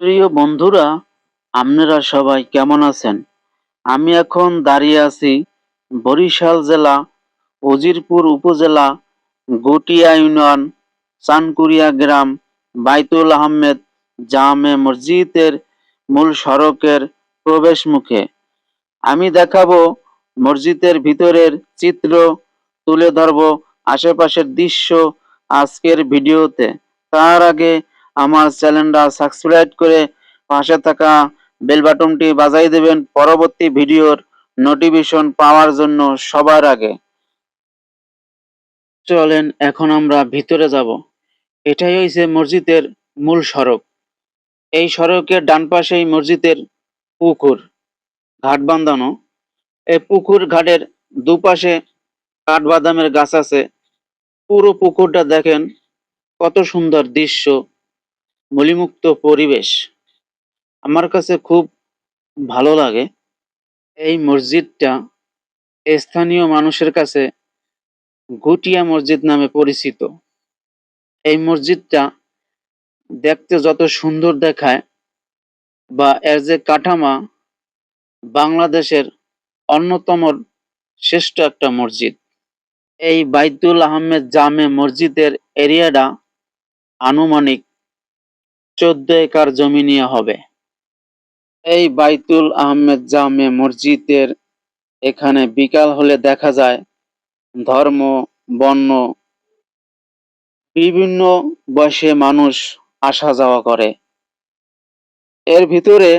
প্রিয় বন্ধুরা, আপনারা সবাই কেমন আছেন? আমি এখন দাঁড়িয়ে আছি বরিশাল জেলা, উজিরপুর উপজেলা, গটিয়া ইউনিয়ন চানকুরিয়া গ্রাম, বাইতুল আহমেদ জামে মসজিদের মূল সড়কের প্রবেশ মুখে। আমি দেখাবো মসজিদের ভিতরের চিত্র, তুলে ধরবো আশেপাশের দৃশ্য আজকের ভিডিওতে। তার আগে আমার চ্যানেলটা সাবস্ক্রাইব করে পাশে থাকা বেল বাটনটি বাজাই দেবেন। পরবর্তী ভিডিওর নোটিফিকেশন পাওয়ার জন্য সবার আগে। চলেন, এখন আমরা ভিতরে যাব। এটাই হয়েছে মসজিদের মূল সড়ক। এই সড়কের ডান পাশেই মসজিদের পুকুর, ঘাট বাঁধানো। এই পুকুর ঘাটের দুপাশে কাঠবাদামের গাছ আছে। পুরো পুকুরটা দেখেন, কত সুন্দর দৃশ্য। মলিমুক্ত পরিবেশ আমার কাছে খুব ভালো লাগে। এই মসজিদটা স্থানীয় মানুষের কাছে গুটিয়া মসজিদ নামে পরিচিত। এই মসজিদটা দেখতে যত সুন্দর দেখায় বা এর যে কাঠামা বাংলাদেশের অন্যতম শ্রেষ্ঠ একটা মসজিদ। এই বাইদুল আহমেদ জামে মসজিদের এরিয়াটা আনুমানিক চোদ্দ একর জমি নিয়ে হবে। এই বাইতুল আহমেদ জামে মসজিদের এখানে বিকাল হলে দেখা যায় ধর্ম, বর্ণ, বিভিন্ন বয়সে মানুষ আসা যাওয়া করে। এর ভিতরে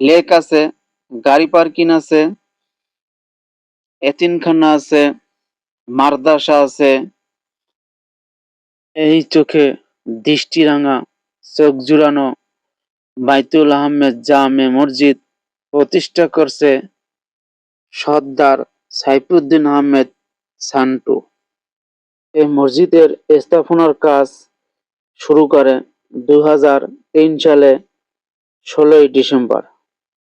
লেক আছে, গাড়ি পার্কিং আছে, এতিমখানা আছে মারদাসা আছে। এই চোখে দৃষ্টি রাঙা চোখ জুড়ানো বাইতুল আহমেদ জামে মসজিদ প্রতিষ্ঠা করছে সর্দার সাইফুদ্দিন আহমেদ সান্টু। এই মসজিদের স্থাপনার কাজ শুরু করে দু হাজার তিন সালে ষোলোই ডিসেম্বর।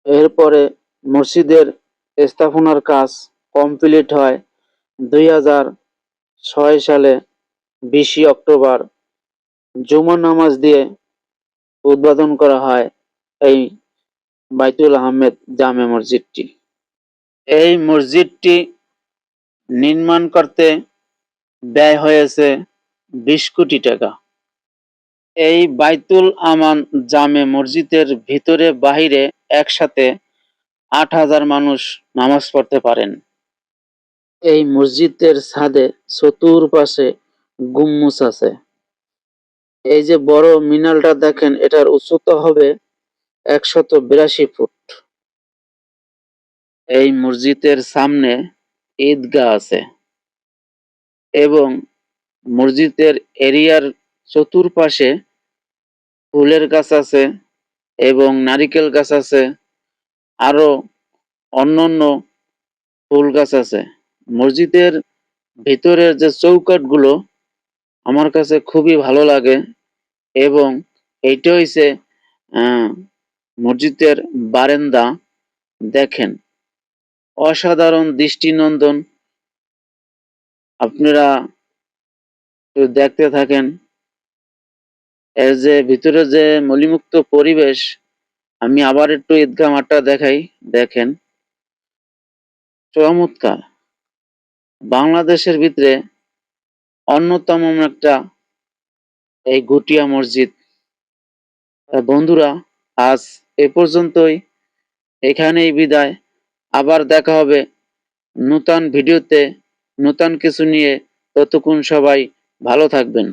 এরপরে মসজিদের স্থাপনার কাজ কমপ্লিট হয় দুই সালে বিশে অক্টোবর। জুমা নামাজ দিয়ে উদ্বোধন করা হয় এই বাইতুল আহমেদ জামে মসজিদটি। এই মসজিদটি নির্মাণ করতে ব্যয় হয়েছে বিশ কোটি টাকা। এই বাইতুল আমান জামে মসজিদের ভিতরে বাহিরে একসাথে আট হাজার মানুষ নামাজ পড়তে পারেন। এই মসজিদের ছাদে চতুর্পাশে গুম্মুস আছে। এই যে বড় মিনালটা দেখেন, এটার উচ্চতা হবে একশত বিরাশি ফুট। এই মসজিদের সামনে ঈদগাহ আছে এবং মসজিদের এরিয়ার চতুর্পাশে ফুলের গাছ আছে এবং নারিকেল গাছ আছে, আরও অন্যান্য ফুল গাছ আছে। মসজিদের ভিতরের যে চৌকাটগুলো আমার কাছে খুবই ভালো লাগে এবং এইটা হইছে মসজিদের বারেন্দা। দেখেন, অসাধারণ দৃষ্টিনন্দন। আপনারা দেখতে থাকেন। এর যে ভিতরে যে মলিমুক্ত পরিবেশ, আমি আবার একটু ঈদগাহ মাঠটা দেখাই। দেখেন, চমৎকার। বাংলাদেশের ভিতরে অন্যতম একটা এই গুটিয়া মসজিদ। বন্ধুরা, আজ এ পর্যন্তই। এখানেই বিদায়। আবার দেখা হবে নূতন ভিডিওতে। নূতন কিছু নিয়ে। ততক্ষণ সবাই ভালো থাকবেন।